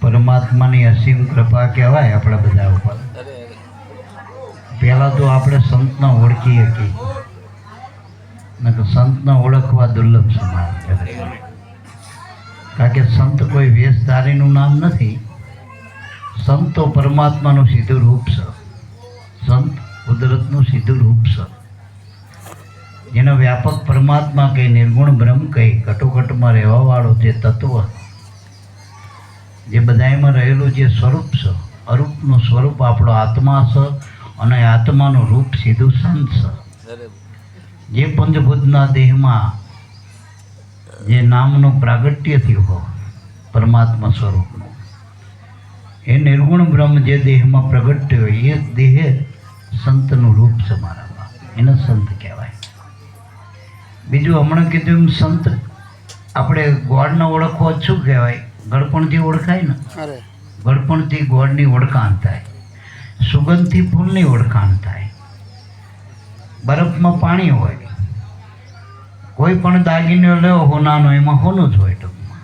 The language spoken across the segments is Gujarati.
પરમાત્માની અસીમ કૃપા કહેવાય આપણા બધા ઉપર. પહેલાં તો આપણે સંતને ઓળખી શકીએ નકર સંતને ઓળખવા દુર્લભ સમાન કારણ કે સંત કોઈ વેશધારીનું નામ નથી. સંત તો પરમાત્માનું સીધું રૂપ છે. સંત કુદરતનું સીધું રૂપ છે. જેનો વ્યાપક પરમાત્મા કહી, નિર્ગુણ બ્રહ્મ કહી કટોકટમાં રહેવાવાળો જે તત્વ જે બધાયમાં રહેલું જે સ્વરૂપ છે અરૂપનું સ્વરૂપ આપણો આત્મા છે અને આત્માનું રૂપ સીધું સંત છે જે પંચભૂતના દેહમાં જે નામનું પ્રાગટ્ય થયું હોય, પરમાત્મા સ્વરૂપનું. એ નિર્ગુણ બ્રહ્મ જે દેહમાં પ્રગટ્ય હોય, એ દેહ સંતનું રૂપ છે મારામાં એને સંત કહેવાય. બીજું હમણાં કીધું એમ સંત, આપણે ગોળને ઓળખવો શું કહેવાય? ગળપણથી ઓળખાય ને? અરે. ગળપણથી ગોળની ઓળખાણ થાય. સુગંધથી ફૂલની ઓળખાણ થાય. બરફમાં પાણી હોય. કોઈ પણ દાગીનો લેવો હોનાનો એમાં હોનું જ હોય ટૂંકમાં.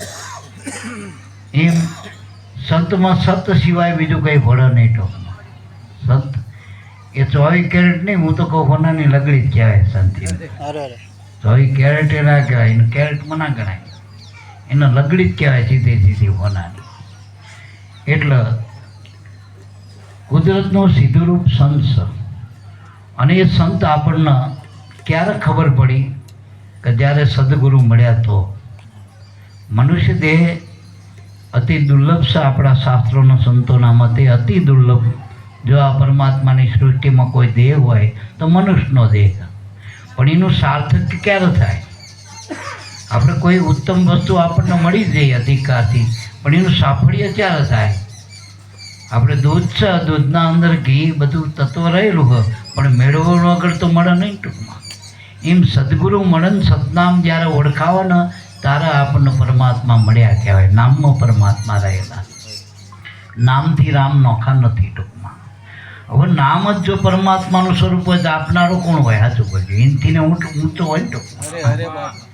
એમ સંતમાં સત સિવાય બીજું કંઈ ભળે નહીં ટૂંકમાં. સંત એ ચોવીસ કેરેટ નહીં હું તો કહું હોનાની લગડી જ કહેવાય સંતી ચોવીસ કેરેટ એ ના કહેવાય એને કેરેટમાં ના ગણાય. એને લગડી જ કહેવાય સીધી સીધી હોનાની. એટલે કુદરતનું સીધું રૂપ સંત છે. અને એ સંત આપણને ક્યારે ખબર પડી કે જ્યારે સદગુરુ મળ્યા તો? મનુષ્ય દેહ અતિ દુર્લભ છે આપણા શાસ્ત્રોના સંતોના મતે અતિ દુર્લભ. જો આ પરમાત્માની સૃષ્ટિમાં કોઈ દેહ હોય તો મનુષ્યનો દેહ. પણ એનું સાર્થક ક્યારે થાય? આપણે કોઈ ઉત્તમ વસ્તુ આપણને મળી જાય અધિકારથી. પણ એનું સાફળ્ય ક્યારે થાય? આપણે દૂધ છે, દૂધના અંદર ઘી બધું તત્વ રહેલું હોય, પણ મેળવવાનું વગર તો મળે નહીં ટૂંકમાં. એમ સદગુરુ મળે ને સદનામ જ્યારે ઓળખાવે ને ત્યારે આપણને પરમાત્મા મળ્યા કહેવાય. નામમાં પરમાત્મા રહેલા. નામથી રામ નોખા નથી ટૂંકમાં. હવે નામ જ જો પરમાત્માનું સ્વરૂપ હોય તો આપનારું કોણ હોય? સાચું બોલ્યું એનથી ને ઊંટ ઊંચો હોય ને ટૂંકમાં.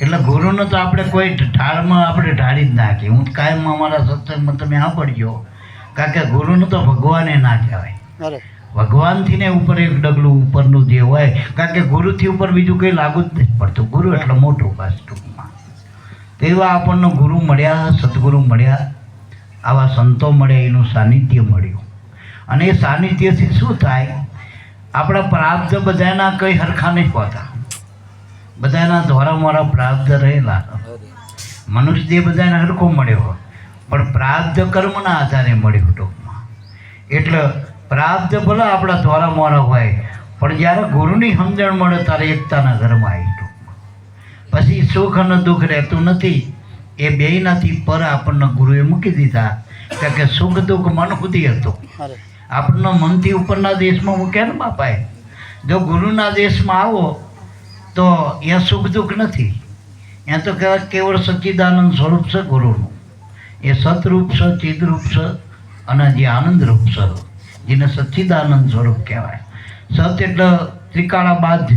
એટલે ગુરુને તો આપણે કોઈ ઢાળમાં આપણે ઢાળી જ નાખીએ. હું કાયમ અમારા સત્સંગમાં તમે સાંભળજો. કારણ કે ગુરુનું તો ભગવાને ના કહેવાય. ભગવાનથી ને ઉપર એક ડગલું ઉપરનું જે હોય કારણ કે ગુરુથી ઉપર બીજું કંઈ લાગુ જ નથી પડતું. ગુરુ એટલે મોટું બસ ટૂંકમાં. તેવા આપણને ગુરુ મળ્યા સદગુરુ મળ્યા. આવા સંતો મળ્યા એનું સાનિધ્ય મળ્યું. અને એ સાનિધ્યથી શું થાય? આપણા પ્રાપ્ત બધાના કંઈ હરખા નહીં હોતા બધાના દ્વારા મારા પ્રાપ્ત રહેલા. મનુષ્ય દેહ બધાને હરખો મળ્યો. પણ પ્રાપ્ત કર્મના આધારે મળ્યું ટૂંકમાં. એટલે પ્રાપ્ત ભલે આપણા દ્વારા મોરા હોય પણ જ્યારે ગુરુની સમજણ મળે ત્યારે એકતાના ઘરમાં આવી ટૂંકમાં. પછી સુખ અને દુઃખ રહેતું નથી. એ બેયનાથી પર આપણને ગુરુએ મૂકી દીધા કારણ કે સુખ દુઃખ મન સુધી હતું. આપણને મનથી ઉપરના દેશમાં મૂક્યા ને બાપાએ. જો ગુરુના દેશમાં આવો તો અહીંયા સુખ દુઃખ નથી. ત્યાં તો કહેવાય કેવળ સચ્ચિદાનંદ સ્વરૂપ છે ગુરુનું. એ સતરૂપ છે, ચિદરૂપ છે અને જે આનંદરૂપ છે, જેને સચ્ચિદાનંદ સ્વરૂપ કહેવાય. સત એટલે ત્રિકાળા બાદ.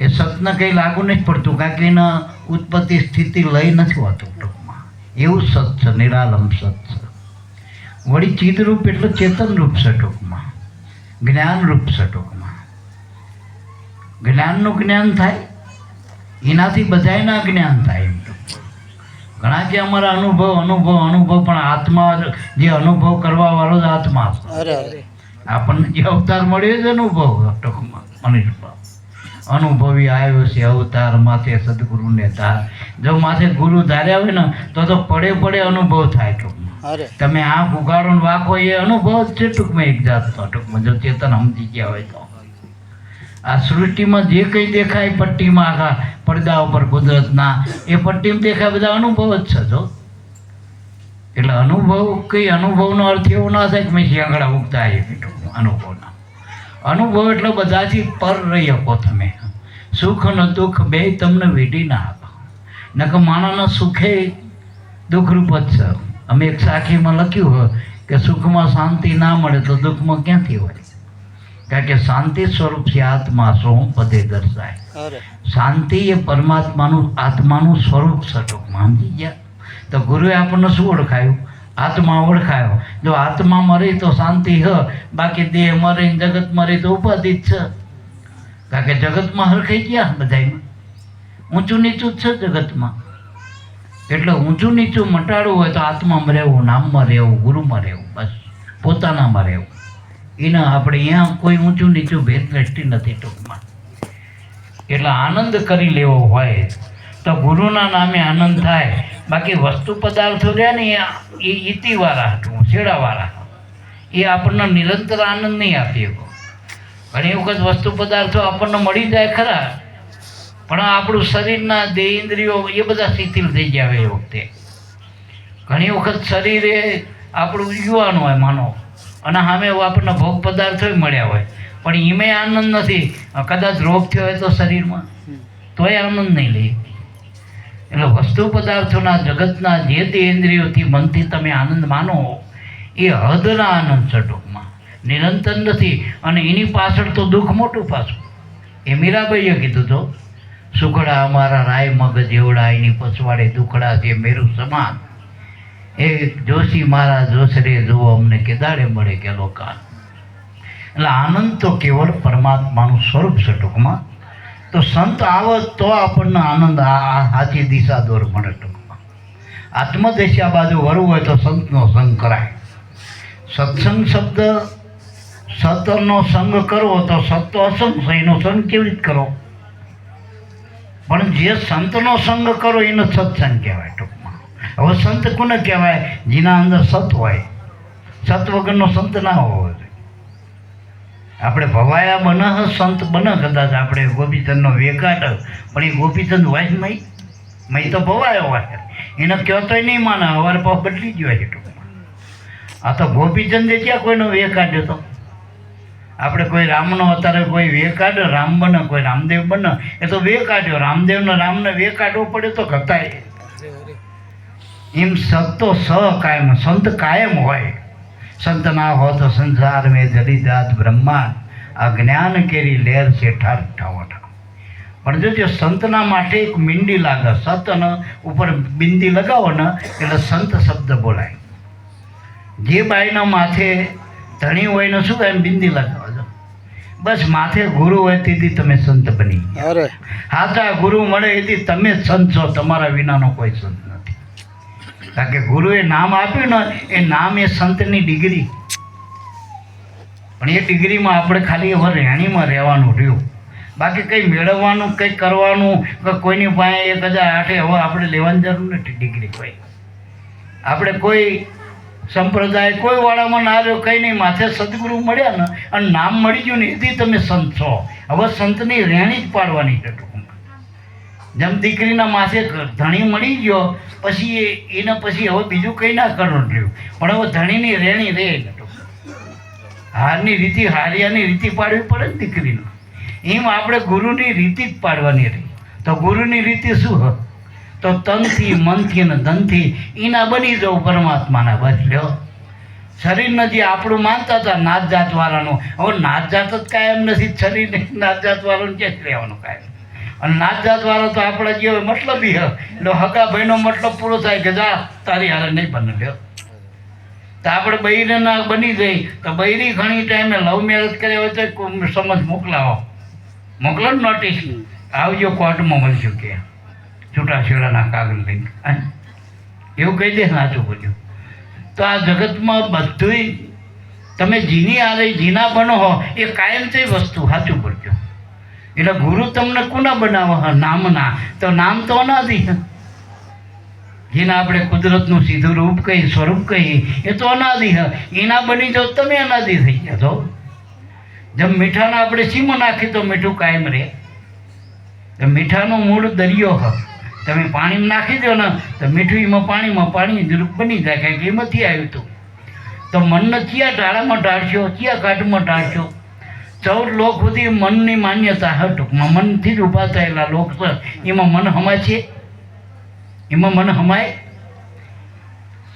એ સતને કંઈ લાગુ નથી પડતું કારણ કે એના ઉત્પત્તિ સ્થિતિ લઈ નથી હોતું ટૂંકમાં. એવું સત છે, નિરાલંબ સત છે. વળી ચિદરૂપ એટલે ચેતન રૂપ છે ટૂંકમાં. જ્ઞાન રૂપ છે ટૂંકમાં. જ્ઞાનનું જ્ઞાન થાય એનાથી બધાયના જ્ઞાન થાય એમ ટૂંકમાં. ઘણા કે અમારા અનુભવ અનુભવ અનુભવ પણ આત્મા જે અનુભવ કરવાવાળો જ આત્મા આપણને જે અવતાર મળ્યો છે અનુભવ ટૂંકમાં મનીષભાવ અનુભવી આવ્યો છે અવતાર માથે સદગુરુને ધાર. જો માથે ગુરુ ધાર્યા હોય ને તો તો પડે પડે અનુભવ થાય ટૂંકમાં. તમે આંખ ઉગાડો વાંકો એ અનુભવ જ છે ટૂંકમાં એક જાતનો ટૂંકમાં. જો ચેતન સમજી ગયા હોય તો. આ સૃષ્ટિમાં જે કંઈ દેખાય પટ્ટીમાં આખા પડદા ઉપર કુદરતના, એ પટ્ટીમાં દેખાય બધા અનુભવ જ છે જો. એટલે અનુભવ, કંઈ અનુભવનો અર્થ એવો ના થાય કે મેં શિયાંગડા ઉગતા આવી મીઠું અનુભવના. અનુભવ એટલે બધાથી પર રહી શકો તમે. સુખ અને દુઃખ બે તમને વેડી ના આપો. નકર માણાના સુખે દુઃખરૂપ જ છે. અમે એક સાખીમાં લખ્યું હોય કે સુખમાં શાંતિ ના મળે તો દુઃખમાં ક્યાંથી હોય? કારણ કે શાંતિ સ્વરૂપ છે આત્મા સોમ પદે દર્શાય. શાંતિ એ પરમાત્માનું આત્માનું સ્વરૂપ છે ટૂંકમાં સમજી ગયા. તો ગુરુએ આપણને શું ઓળખાયું? આત્મા ઓળખાયો. જો આત્મા મરે તો શાંતિ હ બાકી દેહ મરે ને જગત મરે તો ઉપાધિ જ છે. કારણ કે જગતમાં હરખાઈ ગયા બધામાં ઊંચું નીચું જ છે જગતમાં. એટલે ઊંચું નીચું મટાડવું હોય તો આત્મામાં રહેવું નામમાં રહેવું ગુરુમાં રહેવું બસ. પોતાનામાં રહેવું. એના આપણે અહીંયા કોઈ ઊંચું નીચું ભેદ દ્રષ્ટિ નથી ટૂંકમાં. એટલે આનંદ કરી લેવો હોય તો ગુરુના નામે આનંદ થાય. બાકી વસ્તુ પદાર્થો રહ્યા ને એ ઇતિવાળા હતું છેડાવાળા એ આપણને નિરંતર આનંદ નહીં આપી. શકો ઘણી વખત વસ્તુ પદાર્થો આપણને મળી જાય ખરા, પણ આપણું શરીરના દેહ ઇન્દ્રિયો એ બધા શિથિલ થઈ જાય એ વખતે. ઘણી વખત શરીરે આપણું યુવાન હોય, માનો. અને સામે આપણને ભોગ પદાર્થો મળ્યા હોય. પણ એમાં આનંદ નથી. કદાચ રોગ થયો હોય તો શરીરમાં. તોય આનંદ નહીં લે. એટલે વસ્તુ પદાર્થોના જગતના જે તે ઇન્દ્રિયોથી મનથી તમે આનંદ માનો, એ હદના આનંદ છે ટૂંકમાં. નિરંતર નથી. અને એની પાછળ તો દુઃખ મોટું પાછું. એ મીરાબાઈએ કીધું તો, સુખડા અમારા રાય મગજ, એવડા એની પછવાડે દુખડા છે મેરું સમાન. એ જોશી મહારાજ જોશરે જુઓ અમને કેદાડે મળે કે લોકા એટલે આનંદ તો કેવળ પરમાત્માનું સ્વરૂપ છે ટૂંકમાં. તો સંત આવે તો આપણને આનંદ, આ સાચી દિશા દોર મળે ટૂંકમાં. આત્મદશા બાજુ વરવું હોય તો સંતનો સંગ કરાય. સત્સંગ શબ્દ, સતનો સંગ કરવો તો સત અસંગ એનો સંગ કેવી રીતે કરો પણ જે સંતનો સંગ કરો, એનો સત્સંગ કહેવાય ટૂંકમાં. હવે સંત કોને કહેવાય? જેના અંદર સત હોય. સત વગરનો સંત ના હોવો આપણે ભવાયા બન સંત બન કદાચ આપણે ગોપીચંદનો વેકાટ. પણ એ ગોપીચંદ હોય જ નહીં મય તો ભવાયો હોય. એને કહેતો નહીં માને, હવાર પાવ બદલી ગયો છે આ તો ગોપીચંદે ક્યાં કોઈનો વે કાઢ્યો તો આપણે કોઈ રામનો અત્યારે કોઈ વે કાઢ્યો રામ બને, કોઈ રામદેવ બને. એ તો વે કાઢ્યો રામદેવનો રામને વે કાઢવો પડે તો ઘટાય. એમ સંતો સ કાયમ સંત કાયમ હોય. સંત ના હો તો સંસાર મેં જલી જાત બ્રહ્માંડ અજ્ઞાન કેરી લેર છે ઠાર ઠાવઠા. પણ જો જે સંતના માટે એક મીંડી લાગે સતન ઉપર બિંદી લગાવો ને એટલે સંત શબ્દ બોલાય. જે બાઈના માથે ધણી હોય ને શું એમ બિંદી લગાવો છો બસ માથે ગુરુ હોય તેથી તમે સંત બની. અરે. હાચા ગુરુ મળે એથી તમે સંત છો તમારા વિનાનો કોઈ સંત કારણ કે ગુરુએ નામ આપ્યું ને, એ નામ એ સંતની ડિગ્રી. પણ એ ડિગ્રીમાં આપણે ખાલી હવે રહેણીમાં રહેવાનું રહ્યું. બાકી કંઈ મેળવવાનું, કંઈ કરવાનું કે કોઈની પાસે એક હજાર આઠે હવે આપણે લેવાની જરૂર નથી ડિગ્રી કોઈ. આપણે કોઈ સંપ્રદાય, કોઈ વાળામાં ના રહ્યો, કંઈ નહીં, માથે સદગુરુ મળ્યા ને, અને નામ મળી ગયું ને એથી તમે સંત છો. હવે સંતની રહેણી જ પાડવાની ટૂંકમાં જેમ દીકરીના માથે ધણી મળી ગયો, પછી એના પછી હવે બીજું કંઈ ના કરવું રહ્યું. પણ હવે ધણીની રહેણી રહે હારની રીતિ હારિયાની રીતિ પાડવી પડે ને દીકરીનો. એમ આપણે ગુરુની રીતિ જ પાડવાની રહી. તો ગુરુની રીતિ શું હ? તો તનથી, મનથી અને ધનથી એના બની જવું પરમાત્માના બદલ્યો શરીરને જે આપણું માનતા હતા નાત જાતવાળાનું હવે નાત જાત જ કાયમ નથી, શરીરને નાત જાતવાળાનું ક્યાં જ રહેવાનું કાયમ. અને નાત વાળો તો આપણા જે મતલબ હ. એટલે હકા ભાઈનો મતલબ પૂરો થાય કે જા, તારી હારે નહીં બને લ્યો. તો આપણે બૈરીને ના બની જઈ. તો બૈરી ઘણી ટાઈમે લવ મેરેજ કર્યા હોય તો સમજ મોકલાવો. મોકલો ને નોટિસ આવજો કોર્ટમાં મળશું કે. છૂટાછેડાના કાગળ લઈને. એવું કહી દે સાચું બોલ્યું. તો આ જગતમાં બધુંય તમે જીની આરે જીના બનો હો, એ કાયમ કાયમથી વસ્તુ. સાચું બોલજો એટલે ગુરુ તમને કોના બનાવો? હા, નામના. તો નામ તો અનાદિ. જેને આપણે કુદરતનું સીધું રૂપ કહીએ, સ્વરૂપ કહીએ, એ તો અનાદિ હ. એના બની જાઓ તમે અનાદિ થઈ ગયા. છો જેમ મીઠાના આપણે સીમો નાખી તો મીઠું કાયમ રહે. તો મીઠાનું મૂળ દરિયો હ, તમે પાણીમાં નાખી દો ને, તો મીઠું એમાં પાણીમાં પાણી રૂપ બની જાય, કારણ કે એમાંથી આવ્યું હતું. તો મનને કયા ટાળામાં ટાળશો કયા કાઢમાં ટાળશો ચૌદ લોક સુધી મનની માન્યતા હ, ટૂંકમાં મનથી જ ઊભા થયેલા લોક છે. એમાં મન હમાય છે? એમાં મન હમાય?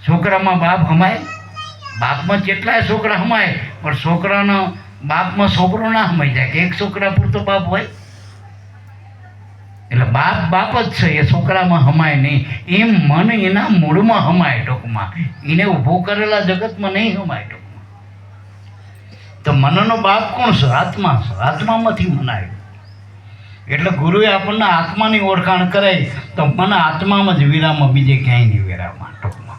છોકરામાં બાપ હમાય? બાપમાં કેટલાય છોકરા હમાય? પણ છોકરાનો બાપમાં છોકરો ના હમાઈ જાય, કે એક છોકરા પૂરતો બાપ હોય? એટલે બાપ બાપ જ છે, એ છોકરામાં હમાય નહીં. એમ મન એના મૂળમાં હમાય ટૂંકમાં. એને ઊભું કરેલા જગતમાં નહીં હમાય ટૂંકમાં. તો મનનો બાપ કોણ છે? આત્મા છે. આત્મામાંથી મનાય. એટલે ગુરુએ આપણને આત્માની ઓળખાણ કરાવી તો મન આત્મામાં જ વિરામાં બીજે ક્યાંય નહીં વિરામાં ટૂંકમાં.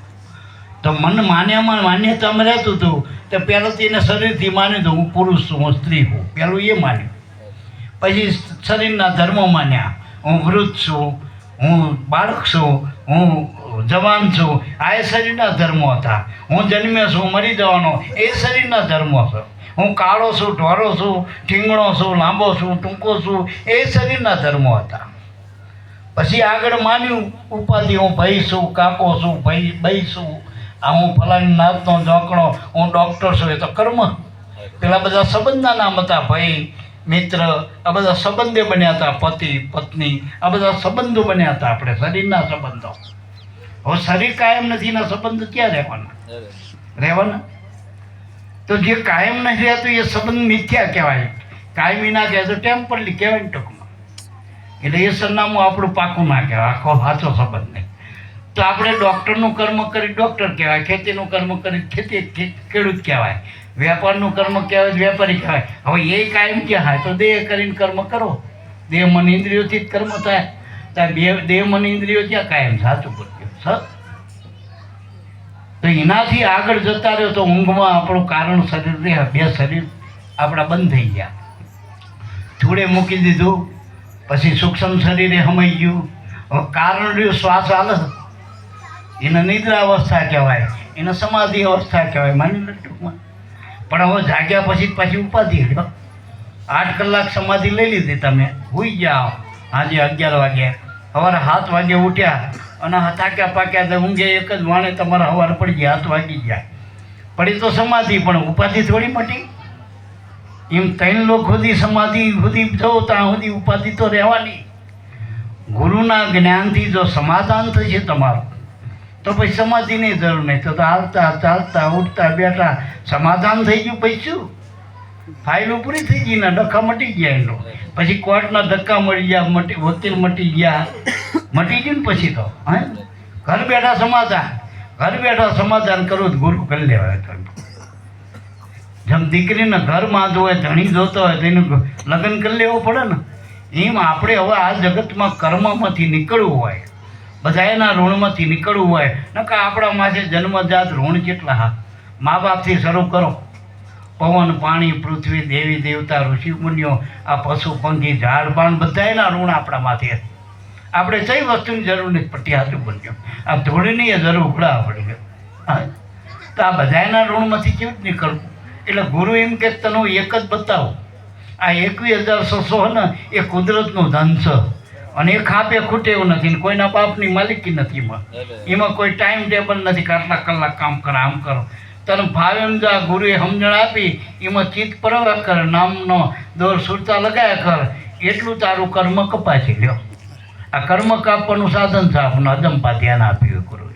તો મન માન્યામાં માન્યતામાં રહેતું હતું, તો પહેલાં તો એને શરીરથી માન્યું તો હું પુરુષ છું, હું સ્ત્રી છું. પહેલું એ માન્યું. પછી શરીરના ધર્મો માન્યા. હું વૃદ્ધ છું, હું બાળક છું, હું જવાન છું. આ એ શરીરના ધર્મો હતા. હું જન્મ્યો છું મરી જવાનો. એ શરીરના ધર્મો છે હું કાળો છું ઢોરો છું ઠીંગણો છું લાંબો છું ટૂંકો છું એ શરીરના ધર્મો હતા. પછી આગળ માન્યું ઉપાધિ હું ભાઈ છું કાકો છું ભાઈ ભાઈ છું. આ હું ફલાણી નાતનો જોકણો હું ડૉક્ટર છું એ તો કર્મ. પેલા બધા સંબંધના નામ હતા ભાઈ મિત્ર આ બધા સંબંધે બન્યા હતા પતિ પત્ની આ બધા સંબંધો બન્યા હતા આપણે શરીરના સંબંધો. હવે શરીર કાયમ નથી એના સંબંધ ક્યાં રહેવાના. રહેવાના? તો જે કાયમ નથી રહેતું, એ સંબંધ મિથ્યા કહેવાય. કાયમી ના કહેવાય, તો ટેમ્પરલી કહેવાય ને ટૂંકમાં. એટલે એ સરનામું આપણું પાકું ના કહેવાય, આખો સાચો સંબંધ નહીં. તો આપણે ડૉક્ટરનું કર્મ કરી ડૉક્ટર કહેવાય, ખેતીનું કર્મ કરી ખેતી ખેડૂત કહેવાય. વેપારનું કર્મ કહેવાય વેપારી કહેવાય. હવે એ કાયમ ક્યાં થાય તો દેહ કરીને કર્મ કરો. દેહ મન ઇન્દ્રિયોથી જ કર્મ થાય. ત્યાં બે દેહ મન ઇન્દ્રિયો ક્યાં કાયમ સાચું બોલ્યો? સર તો એનાથી આગળ જતા રહ્યો તો ઊંઘમાં આપણું કારણ શરીર રહે બે શરીર આપણા બંધ થઈ ગયા. જોડે મૂકી દીધું. પછી સૂક્ષ્મ શરીરે સમાઈ ગયું. હવે કારણ રહ્યું, શ્વાસ હાલે એને નિદ્રા અવસ્થા કહેવાય. એને સમાધિ અવસ્થા કહેવાય. માની લો ટૂંકમાં. પણ હવે જાગ્યા પછી પાછી ઉપાધિ હડ્યો આઠ કલાક સમાધિ લઈ લીધી તમે. હોઈ જાઓ. આજે અગિયાર વાગ્યા. સવારે સાત વાગે ઉઠ્યા. અને થાક્યા પાક્યા તો ઊંઘે એક જ વાણે તમારા સવાર પડી ગયા, હાથ વાગી ગયા. પડી તો સમાધિ, પણ ઉપાધિ થોડી મટી. એમ ત્રણ લોક સુધી સમાધિ સુધી જવો ત્યાં સુધી ઉપાધિ તો રહેવાની. ગુરુના જ્ઞાનથી જો સમાધાન થશે તમારું, તો પછી સમાધિની જરૂર નહીં. તો તો હાલતા ચાલતા, ઉઠતા, બેઠા, સમાધાન થઈ ગયું પછી શું? ફાઇલો પૂરી થઈ ગઈ ને ડખા મટી ગયા એનો. પછી કોર્ટના ધક્કા મળી ગયા, મટી, વકીલ મટી ગયા. મટી ગયું ને પછી તો, હે? ઘર બેઠા સમાધાન. ઘર બેઠા સમાધાન કરું તો ગુરુ કરી લેવાય તો. જેમ દીકરીને ઘર માંધવું હોય, ધણી જોતો હોય તો એનું લગ્ન કરી લેવું પડે ને. એમ આપણે હવે આ જગતમાં કર્મમાંથી નીકળવું હોય. બધા એના ઋણમાંથી નીકળવું હોય. નકા આપણા માથે જન્મજાત ઋણ કેટલા હા? મા બાપથી શરૂ કરો. પવન, પાણી, પૃથ્વી, દેવી, દેવતા, ઋષિ, મુનિઓ, આ પશુ, પંખી, ઝાડ પાન બધા એના ઋણ આપણા માથે આપણે કઈ વસ્તુની જરૂર નથી પડતી? હાથું બન્યો આ ધૂળની એ જરૂર ઉઘડા હા. તો આ બધા એના ઋણમાંથી કેવી જ નીકળવું? એટલે ગુરુ એમ કે તને એક જ બતાવો. આ એકવીસ હજાર છસો ને એ કુદરતનું ધન છે. અને એ ખાપે ખૂટે એવું નથી ને કોઈના બાપની માલિકી નથી એમાં. એમાં કોઈ ટાઈમ ટેબલ નથી કે આટલા કલાક કામ કરો આમ કરો. તને ભાવે એમ જો આ ગુરુએ સમજણ આપી એમાં ચિત્ત પ્રવાહ કર નામનો દોર સુરતા લગાયા કર એટલું તારું કર્મ કપાસી લ્યો આ કર્મ કાપવાનું સાધન છે. આપણું અદમપા ધ્યાન આપ્યું ગુરુએ.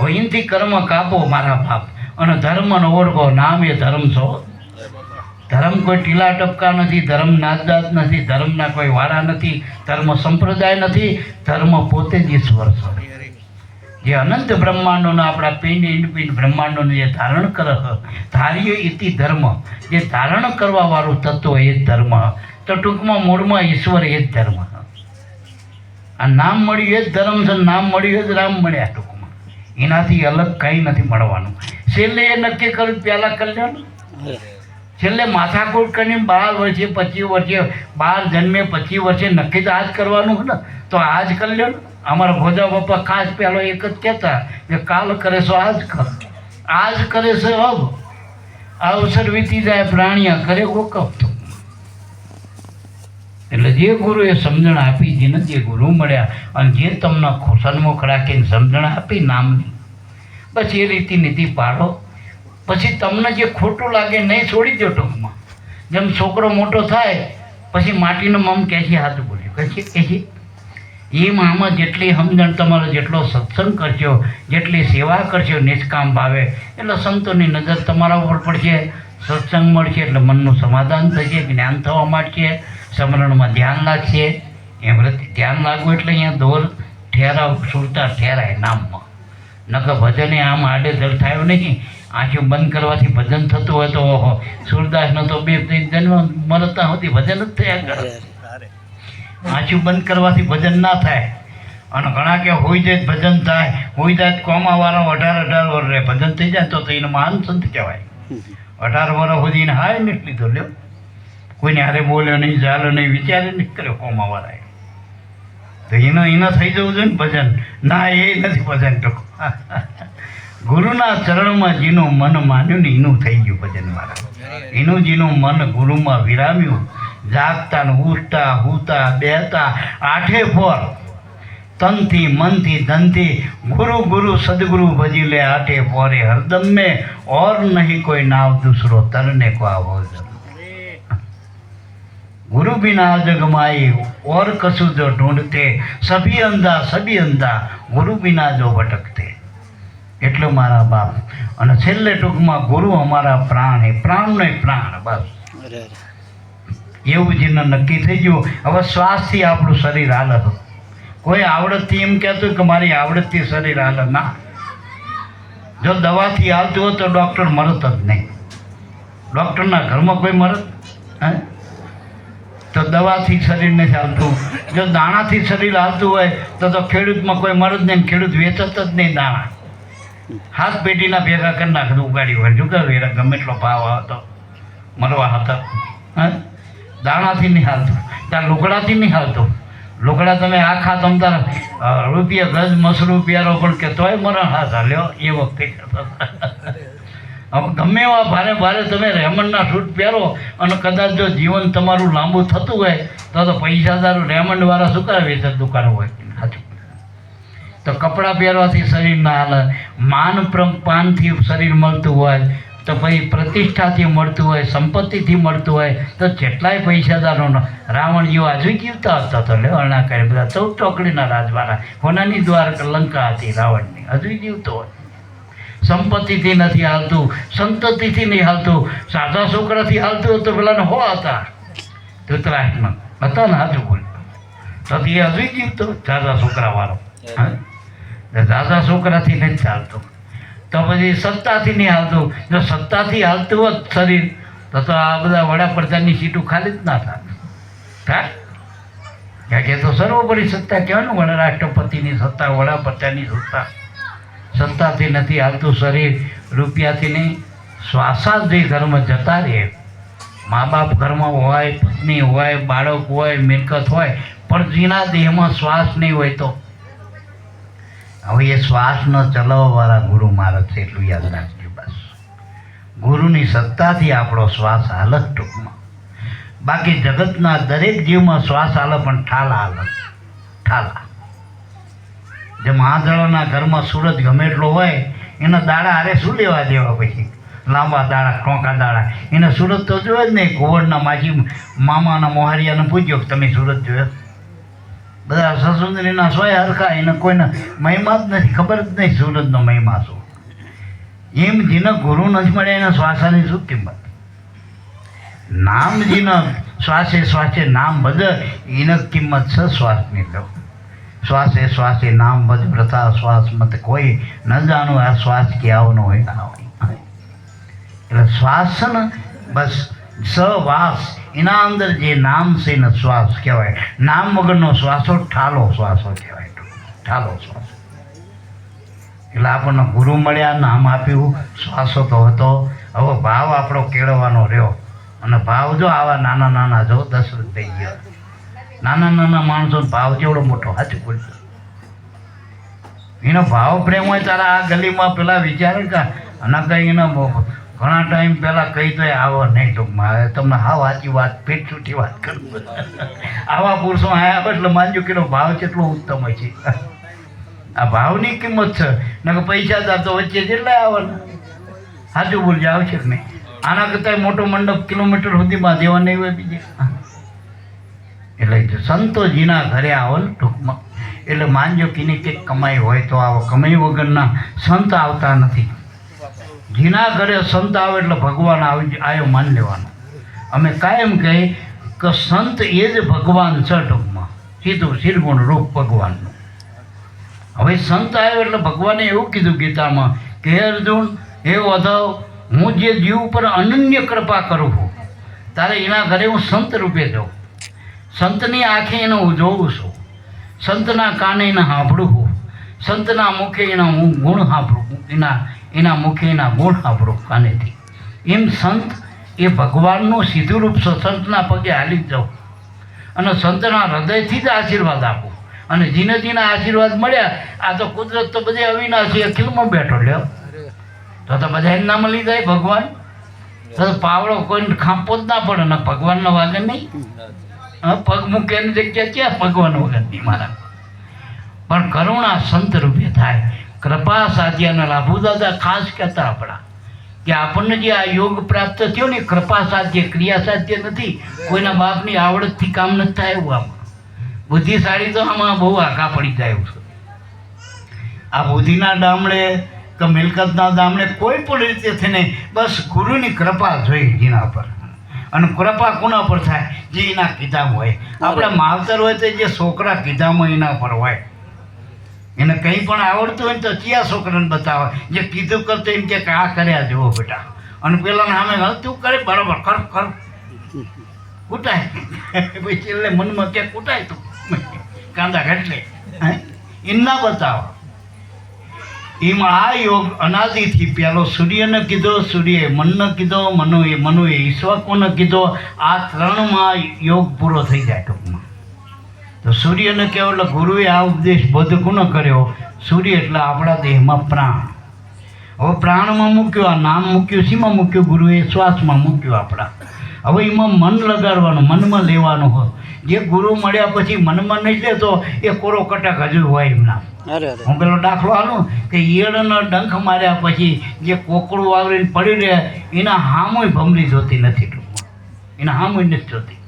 હવે કર્મ કાપો મારા બાપ અને ધર્મનો ઓળખો નામ એ ધર્મ છો. ધર્મ કોઈ ટીલા ટપકા નથી, ધર્મ નાતજાત નથી, ધર્મના કોઈ વાળા નથી, ધર્મ સંપ્રદાય નથી, ધર્મ પોતે જ ઈશ્વર છે. જે અનંત બ્રહ્માંડોના આપણા પિંડ ઇન્ડપિંડ પિંડ બ્રહ્માંડોને જે ધારણ કર ધાર્ય ઇતિ ધર્મ. જે ધારણ કરવાવાળું તત્વ એ જ ધર્મ. તો ટૂંકમાં મૂળમાં ઈશ્વર એ જ ધર્મ. આ નામ મળ્યું એ જ ધર્મ છે, નામ મળ્યું એ જ રામ મળ્યા ટૂંકમાં. એનાથી અલગ કંઈ નથી મળવાનું. છેલ્લે એ નક્કી કર્યું પહેલાં કલ્યાણ છેલ્લે માથાકૂટ કરીને બાર વર્ષે, પચીસ વર્ષે, બાર જન્મે, પચીસ વર્ષે નક્કી તો આજ કરવાનું ને? તો આજ જ લો અમારા ભોજા બાપા ખાસ પહેલો એક જ કહેતા કે કાલ કરે છો આજ કર. આજ કરે છે આ અવસર વીતી જાય, પ્રાણીયા કરે ગોકપ તો એટલે જે ગુરુએ સમજણ આપી જેને જે ગુરુ મળ્યા. અને જે તમને સન્મુખ રાખીને સમજણ આપી નામની બસ એ રીતિ નીતિ પાડો. પછી તમને જે ખોટું લાગે નહીં, છોડી દો ટૂંકમાં. જેમ છોકરો મોટો થાય, પછી માટીનો મમ કહે છે, હાથ બોલ્યો કહે છે કહે છે એમ આમાં જેટલી સમજણ તમારો જેટલો સત્સંગ કરશો જેટલી સેવા કરશો નિષ્કામ ભાવે. એટલે સંતોની નજર તમારા ઉપર પડશે, સત્સંગ મળશે, એટલે મનનું સમાધાન થશે, જ્ઞાન થવા માંડશે. સ્મરણમાં ધ્યાન નાખીએ. એ રીતે ધ્યાન લાગવું એટલે અહીંયા દોર ઠેરાવ સુરતા ઠેરાય નામમાં. નકર ભજને આમ આડેધડ થયો નહીં. આંખો બંધ કરવાથી ભજન થતું હોય તો ઓહો સુરદાસનો તો બે જન્મ મરતા હોતી ભજન જ થયા કરે આંખું બંધ કરવાથી ભજન ના થાય. અને ઘણા કે હોઈ જાય ભજન થાય. હોઈ જાય કોમાવાળા અઢાર અઢાર વર્ષ રહે ભજન થઈ જાય તો એને મહાન સંત કહેવાય. અઢાર વર્ષ સુધી હાય મેટલી લીધો લ્યો. કોઈને હારે બોલ્યો નહીં ચાલ્યો નહીં, વિચારે નહીં કર્યો કોમાવાળાએ તો એનો એનો થઈ જવું જોઈએ ને ભજન. ના, એ નથી ભજન તો. ગુરુના ચરણમાં જેનું મન માન્યું ને એનું થઈ ગયું ભજન મારા. એનું જેનું મન ગુરુમાં વિરામ્યું. જાગતા ને ઉઠતા, હુતા, બેહતા, આઠે ફોર. તનથી, મનથી, ધનથી ગુરુ ગુરુ, સદગુરુ ભજી લે આઠે પોરે હરદમ મેં ઓર નહીં કોઈ નાવ દૂસરો તરને કો આવો गुरु बिना जग माई और कछु जो ढूंढते सभी अंधा सभी अंधा ગુરુ બિના જો ભટકતે એટલો મારા બાપ અને છેલ્લે ટૂંકમાં ગુરુ અમારા પ્રાણ એ પ્રાણનો પ્રાણ બસ એવું જેને નક્કી થઈ ગયું હવે શ્વાસથી આપણું શરીર હાલે છે. કોઈ આવડતથી એમ કહેતું કે મારી આવડતથી શરીર હાલે ના જો દવાથી હાલતું હોય તો ડૉક્ટર મરત જ નહીં ડૉક્ટરના ઘરમાં કોઈ મરત હે તો દવાથી શરીર નથી હાલતું. જો દાણાથી શરીર હાલતું હોય, તો તો ખેડૂતમાં કોઈ મરદ નહીં ખેડૂત વેચત જ નહીં દાણા. હાથ પેટીના ભેગા કરી નાખતું ઉગાડી હોય. જો વેરા ગમે એટલો ભાવ હતો મરવા હતા. હા? દાણાથી નહીં હાલતું. ત્યાં લુગડાથી નહીં હાલતું. લુગડા તમે આખા તમ તાર રૂપિયા ગજ મસ રૂપિયાનો પણ કે તોય મરણ હાથ હાલ્યો, એ વખતે. હવે ગમે એવા ભારે ભારે તમે રેમંડના સૂટ પહેરો અને કદાચ જો જીવન તમારું લાંબુ થતું હોય, તો તો પૈસાદાર રેમંડવાળા શું કરે વેચે દુકાન હોય? સાચું તો કપડાં પહેરવાથી શરીર ના હાલે. માન પાનથી શરીર મળતું હોય, તો પછી પ્રતિષ્ઠાથી મળતું હોય, સંપત્તિથી મળતું હોય, તો જેટલાય પૈસાદારો રાવણ જેવા હજુ જીવતા હતા તો લે અણા કરે. બધા ચૌદ ચોકડીના રાજવાળા કોનાની દ્વારા લંકા હતી રાવણની હજુ જીવતો હોય. સંપત્તિથી નથી હાલતું, સંતતિથી નહીં હાલતું. સાદા છોકરાથી હાલતું તો પેલાને હો હતા? ધૃતરાષ્ટ્રમાં હતા ને હાજુ બોલ તો એ હજુ જીવતો સાદા છોકરાવાળો. હા? દાદા છોકરાથી નથી ચાલતું. તો પછી સત્તાથી નહીં હાલતું. જો સત્તાથી હાલતું હોત શરીર, તો તો આ બધા વડાપ્રધાનની સીટો ખાલી જ ના થાય થાય કારણ કે તો સર્વોપરી સત્તા કહેવાય ને વડા રાષ્ટ્રપતિની સત્તા, વડાપ્રધાનની સત્તા. સત્તાથી નથી હાલતું શરીર. રૂપિયાથી નહીં શ્વાસા જે ઘરમાં જતા રહે મા બાપ ઘરમાં હોય, પત્ની હોય, બાળક હોય, મિલકત હોય, પણ જેના દેહમાં શ્વાસ નહીં હોય તો? હવે એ શ્વાસનો ચલાવવાવાળા ગુરુ મહારાજ છે, એટલું યાદ રાખજો બસ. ગુરુની સત્તાથી આપણો શ્વાસ હાલત ટૂંકમાં. બાકી જગતના દરેક જીવમાં શ્વાસ હાલે, પણ ઠાલા હાલ. ઠાલા જેમ મહાદળાના ઘરમાં સુરત ગમે એટલો હોય, એના દાડા હારે શું લેવા દેવા પછી? લાંબા દાડા, ટોંકા દાડા. એને સુરત તો જોયો જ નહીં. ગોવડના માજી મામાના મોહારિયાને પૂછ્યો કે તમે સુરત જોયો? બધા સસુંદરીના સોય હરખા, એને કોઈને મહિમા જ નથી. ખબર જ નહીં સુરતનો મહિમા શું. એમ જેને ગુરુ નથી મળે, એના શ્વાસાની શું કિંમત? નામ જેને શ્વાસે શ્વાસે નામ બદલ એને કિંમત છે શ્વાસની લો. શ્વાસે શ્વાસે, નામ ભજ પ્રથા શ્વાસ, મત કોઈ ન જાણો આ શ્વાસ ક્યાંનો હોય. ના હોય એટલે શ્વાસ ને બસ સવાસ, એના અંદર જે નામ છે ને શ્વાસ કહેવાય. નામ વગરનો શ્વાસો ઠાલો શ્વાસો કહેવાય ઠાલો શ્વાસ. એટલે આપણને ગુરુ મળ્યા, નામ આપ્યું, શ્વાસો તો હતો. હવે ભાવ આપણો કેળવવાનો રહ્યો. અને ભાવ જો આવા નાના નાના જો દશરથ થઈ ગયો. નાના નાના માણસો ભાવ કેવડો મોટો? સાચું બોલજો એનો ભાવ પ્રેમ હોય તારા આ ગલીમાં પેલા વિચારે કે અને કંઈ એના ઘણા ટાઈમ પહેલાં કહી તો આવો નહીં ટૂંકમાં. હવે તમને હા સાચી વાત, પેટ છૂટી વાત કરું આવા પુરુષો આયા એટલે માનજો કે ભાવ કેટલો ઉત્તમ હોય છે. આ ભાવની કિંમત છે. નકર પૈસાદાર તો વચ્ચે જેટલા આવવાના. સાચું બોલજો, આવશે કે નહીં? આના કરતાં મોટો મંડપ કિલોમીટર સુધીમાં દેવા નહીં હોય બીજે. એટલે જો સંતોજીના ઘરે આવો ટૂંકમાં. એટલે માનજો કે એની કંઈક કમાઈ હોય તો આવો. કમાઈ વગરના સંત આવતા નથી. જીના ઘરે સંત આવે એટલે ભગવાન આવી આવ્યો માન લેવાનો. અમે કાયમ કહી કે સંત એ જ ભગવાન છે ટૂંકમાં. સીધું શિરગુણ રૂપ ભગવાનનું. હવે સંત આવ્યો એટલે ભગવાને એવું કીધું ગીતામાં કે અર્જુન, હે વધવ હું જે જીવ ઉપર અનન્ય કૃપા કરું છું, તારે એના ઘરે હું સંત રૂપે જાઉં. સંતની આંખે એને હું જોઉં છું. સંતના કાને એને સાંભળું છું. સંતના મુખે એના હું ગુણ સાંભળું એના એના મુખે એના ગુણ સાંભળું કાનેથી. એમ સંત એ ભગવાનનું સીધું રૂપ છે સંતના પગે હાલી જાઉં. અને સંતના હૃદયથી જ આશીર્વાદ આપું. અને જીને જીને આશીર્વાદ મળ્યા આ તો કુદરત તો બધી અવિનાશી અખિલમાં બેઠો લ્યો. તો તો બધા નામ લઈ જાય ભગવાન? તો પાવડો કોઈને ખાંપો જ ના પડે ને ભગવાનનો વાગે નહીં? હા, પગ મૂકે એની જગ્યા ક્યાં ભગવાન વગરની મારા પણ કરુણા સંત રૂપે થાય. કૃપા સાધ્યાના લાભુ દાદા ખાસ કહેતા આપણા. કે આપણને જે આ યોગ પ્રાપ્ત થયો ને, કૃપા સાધ્ય, ક્રિયા સાધ્ય નથી, કોઈના બાપની આવડતથી કામ નથી થાય એવું આમાં. બુદ્ધિશાળી તો આમાં બહુ આઘા પડી જાય એવું છે. આ બુદ્ધિના ડામડે કે મિલકતના દામડે કોઈ પણ રીતે થઈને બસ ગુરુની કૃપા જોઈ જેના પર. અને કૃપા કોના પર થાય? જે એના કીધામાં હોય. આપણા માવતર હોય તો જે છોકરા કીધામાં એના પર હોય. એને કંઈ પણ આવડતું હોય ને તો કયા છોકરાને બતાવે. જે કીધું કરતો એમ કે આ કર્યા જુઓ બેટા. અને પેલા સામે "હા, તું કરે બરાબર કર કર. કૂટાય. પછી એટલે મનમાં કે કૂટાય તું. કાંદા ઘટલે. હે? એના બતાવો. એમાં આ યોગ અનાદિથી પહેલો સૂર્યને કીધો, સૂર્યએ મનને કીધો, મનુએ મનુએ ઈશ્વકોને કીધો, આ ત્રણમાં યોગ પૂરો થઈ જાય ટૂંકમાં. તો સૂર્યને કહેવો એટલે ગુરુએ આ ઉપદેશ બોધ કોનો કર્યો, સૂર્ય એટલે આપણા દેહમાં પ્રાણ. હવે પ્રાણમાં મૂક્યો, આ નામ મૂક્યું, શીમાં મૂક્યું? ગુરુએ શ્વાસમાં મૂક્યું આપણા. હવે એમાં મન લગાડવાનું, મનમાં લેવાનું હોય. જે ગુરુ મળ્યા પછી મનમાં નહીં લેતો એ કોરો કટક હજુ હોય એમના. હું પેલો દાખલો આલું કે ઈયળનો ડંખ માર્યા પછી જે કોકડું વાવરીને પડી રહે એના હામોય ભમરી જોતી નથી ટૂંકમાં એના હામોય નથી જોતી.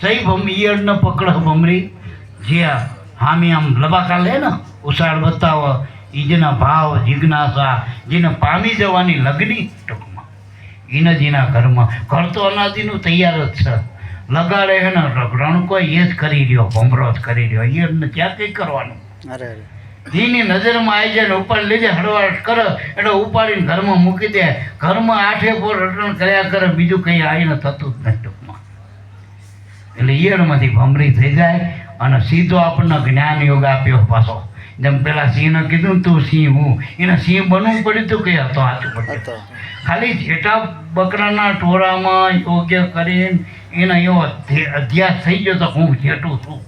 સહી ભમ ઈયળને પકડ ભમરી જે હામી આમ લબાકા લે ને ઉછાળ બતાવો ઈજના ભાવ જિજ્ઞાસા જેને પામી જવાની લગની ટૂંકમાં. એને જ એના ઘરમાં. ઘર તો અનાદિનું તૈયાર જ છે. લગાડે છે ને રણકો એ જ કરી રહ્યો ભમરો જ કરી રહ્યો. ઈયળને ક્યાં કંઈ કરવાનું? અરે એની નજરમાં આવી જાય ને ઉપાડી લેજે હળવાટ કરે એટલે ઉપાડીને ઘરમાં મૂકી દે. ઘરમાં આઠે પોર રટણ કર્યા કરે બીજું કંઈ આવીને થતું જ નથી ટૂંકમાં. એટલે ઈયળમાંથી ભમરી થઈ જાય અને સીધો આપણને જ્ઞાન યોગ આપ્યો પાછો. જેમ પેલા સિંહને કીધું તું સિંહ હું. એને સિંહ બનવું પડ્યું તું કે હતો સાચું પડ્યું? ખાલી જેઠા બકરાના ટોળામાં યોગ્ય કરીને એનો એવો અધ્યાસ થઈ ગયો તો હું જેઠું છું.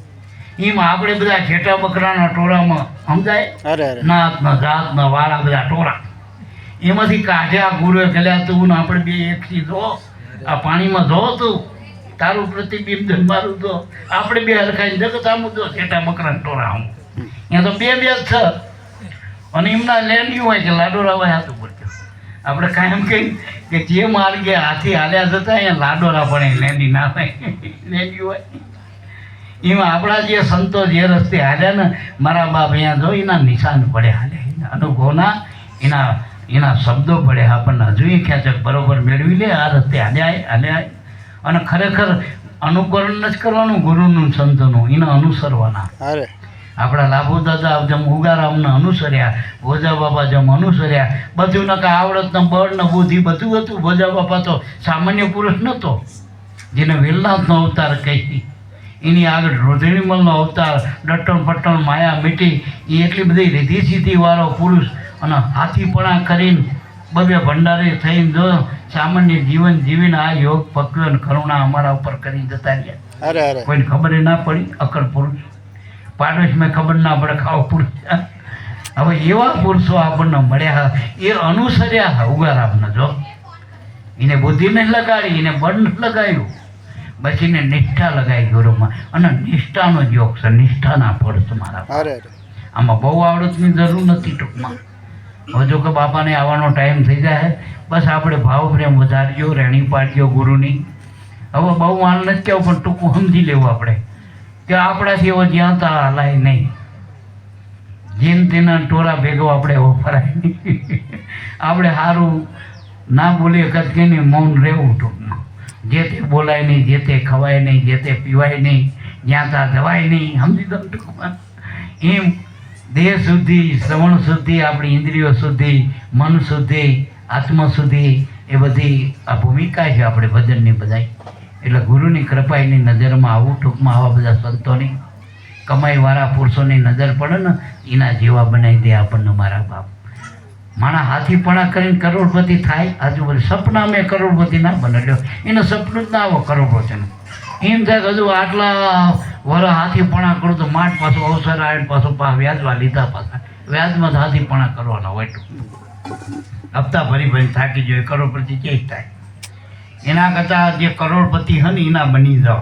એમ આપણે બધા જેઠા બકરાના ટોળામાં સમજાય? અરે નાતના જાતના વાળા બધા ટોળા એમાંથી કાઢ્યા ગુરુએ ગલ્યા તું ને આપણે બે એકથી જો આ પાણીમાં જો તું તારું પ્રતિબિંબ ને મારું તો આપણે બે હરખાઈ જગત આમ જો જેઠા બકરાના ટોળા હું. ત્યાં તો બે બે જ છે. અને એમના લેન્ડિયું હોય કે લાડોરા હોય હાથું આપણે કાયમ કહી કે જે માર્ગે હાથી હાલ્યા જતા અહીંયા લાડોરા પણ લેન્ડી ના થાય લેન્ડિયું હોય. એમાં આપણા જે સંતો જે રસ્તે હાલ્યા ને, મારા બાપ અહીંયા જો એના નિશાન પડે હાલે. અનુભવના, એના એના શબ્દો પડે આપણને. હજુ એ ખેંચક બરોબર મેળવી લે, આ રસ્તે હાલ્યા હાલ્યા. અને ખરેખર અનુકરણ જ કરવાનું ગુરુનું, સંતોનું, એને અનુસરવાના. અરે આપણા લાભો દાદા જેમ ઉગારામને અનુસર્યા ભોજા બાપા જેમ અનુસર્યા બધું નકા આવડત ને બળ ને બુદ્ધિ બધું હતું. ભોજા બાપા તો સામાન્ય પુરુષ નહોતો. જેને વેલનાથનો અવતાર કહી એની આગળ રોધિણીમલનો અવતાર ડટ્ટણ પટ્ટણ માયા મીટી એ એટલી બધી રીધી સીધીવાળો પુરુષ અને હાથીપણા કરીને બબે ભંડારી થઈને જો સામાન્ય જીવન જીવીને આ યોગ પક્વ કરુણા અમારા ઉપર કરી જતા રહ્યા. કોઈને ખબર ના પડી અકળ પુરુષ. પાડોશમાં ખબર ના પડે ખાવ પુરુષ હવે એવા પુરુષો આપણને મળ્યા એ અનુસર્યા ઉગારામને જો. એને બુદ્ધિને લગાડી એને બળ નથી લગાવ્યું બસ એને નિષ્ઠા લગાવી ગુરુમાં અને નિષ્ઠાનો યોગ છે નિષ્ઠાના ફળ તમારા આમાં બહુ આવડતની જરૂર નથી ટૂંકમાં. હવે જો કે બાપાને આવવાનો ટાઈમ થઈ જાય. બસ આપણે ભાવ પ્રેમ વધારજો રેણી પાડજો ગુરુની. હવે બહુ માલ નથી કહેવું પણ ટૂંકું સમજી લેવું આપણે. કે આપણાથી એવો જ્યાં ત્યાં હલાય નહીં. જેમ તેના ટોળા ભેગો આપણે વપરાય. આપણે સારું ના બોલીએ કદકીને મૌન રહેવું ટૂંકમાં. જે તે બોલાય નહીં, જે તે ખવાય નહીં, જે તે પીવાય નહીં જ્યાં ત્યાં જવાય નહીં. સમજી દો ટૂંકમાં? એમ દેહ શુદ્ધિ, શ્રવણ શુદ્ધિ, આપણી ઇન્દ્રિયો શુદ્ધિ, મન શુદ્ધિ, આત્મ શુદ્ધિ, એ બધી આ ભૂમિકા છે આપણે ભજનની બધાય. એટલે ગુરુની કૃપા એની નજરમાં આવું ટૂંકમાં આવા બધા સંતોની, કમાઈવાળા પુરુષોની નજર પડે ને, એના જેવા બનાવી દે આપણને મારા બાપ. માણા હાથીપણા કરીને કરોડપતિ થાય, આજુબાજુ સપના મેં કરોડપતિ ના બને લ્યો એને સપનું જ ના આવો કરોડપતિનું. એમ થાય હજુ આટલા વર હાથીપણા કરું તો માટ પાછું અવસર આવે પાછું પા વ્યાજમાં લીધા પાછા. વ્યાજમાં હાથી હાથીપણા કરવાના હોય. હપ્તા ભરી ભરી થાકી જોઈએ કરોડપતિ ચેજ થાય? એના કરતાં જે કરોડપતિ હે એના બની જાઓ.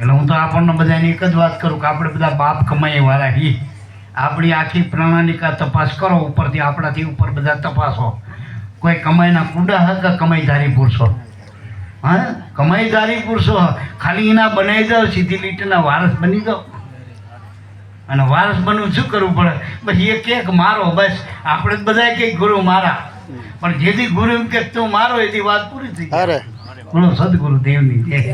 એટલે હું તો આપણને બધાને એક જ વાત કરું કે આપણે બધા બાપ કમાઈ વાળા હી આપણી આખી પ્રણાલિકા તપાસ કરો, ઉપરથી આપણાથી ઉપર બધા તપાસો. કોઈ કમાઈના કુડા હે કે કમાઈધારી પુરુષો? હા? કમાઈધારી પુરુષો. ખાલી એના બનાવી દો, સીધી લીટીના વારસ બની દો અને વારસ બનવું શું કરવું પડે? બસ એ કે કે મારો, બસ. આપણે જ બધા કંઈક ગુરુ મારા. પણ જેથી ગુરુ એમ કે તું મારો એથી વાત પૂરી થઈ અરે. બોલો સદગુરુ દેવની જય.